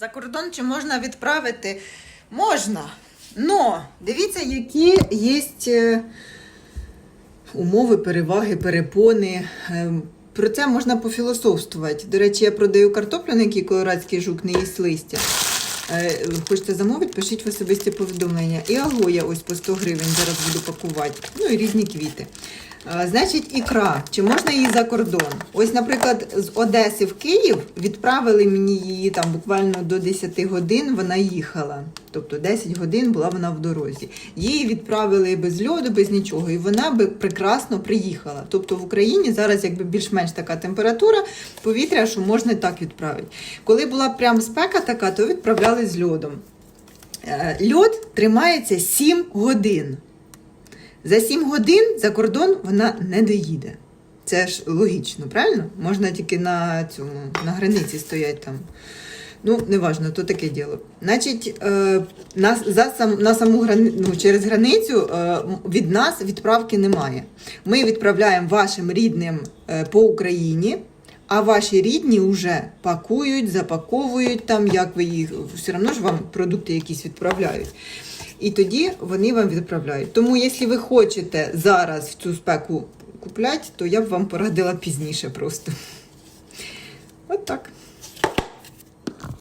За кордон чи можна відправити? Можна. Но дивіться, які є е, умови, переваги, перепони. Ем, Про це можна пофілософствувати. До речі, я продаю картоплю, на якій колорадський жук не їсть листя. Е, Хочете замовити, пишіть в особисті повідомлення. І агоя ось по 100 гривень зараз буду пакувати. Ну і різні квіти. Значить, ікра. Чи можна її за кордон? Ось, наприклад, з Одеси в Київ відправили мені її там буквально до 10 годин. Вона їхала. Тобто 10 годин була вона в дорозі. Її відправили без льоду, без нічого, і вона би прекрасно приїхала. Тобто в Україні зараз якби більш-менш така температура повітря, що можна так відправити. Коли була прям спека така, то відправляли з льодом. Е, Льод тримається 7 годин. За 7 годин за кордон вона не доїде. Це ж логічно, правильно? Можна тільки на цьому на границі стоять там. Ну, неважно, то таке діло. Значить, е, на, за сам, на саму грани, ну, через границю е, від нас відправки немає. Ми відправляємо вашим рідним е, по Україні, а ваші рідні вже пакують, запаковують там, як ви їх, все одно ж вам продукти якісь відправляють. І тоді вони вам відправляють. Тому, якщо ви хочете зараз цю спеку купляти, то я б вам порадила пізніше просто. От так.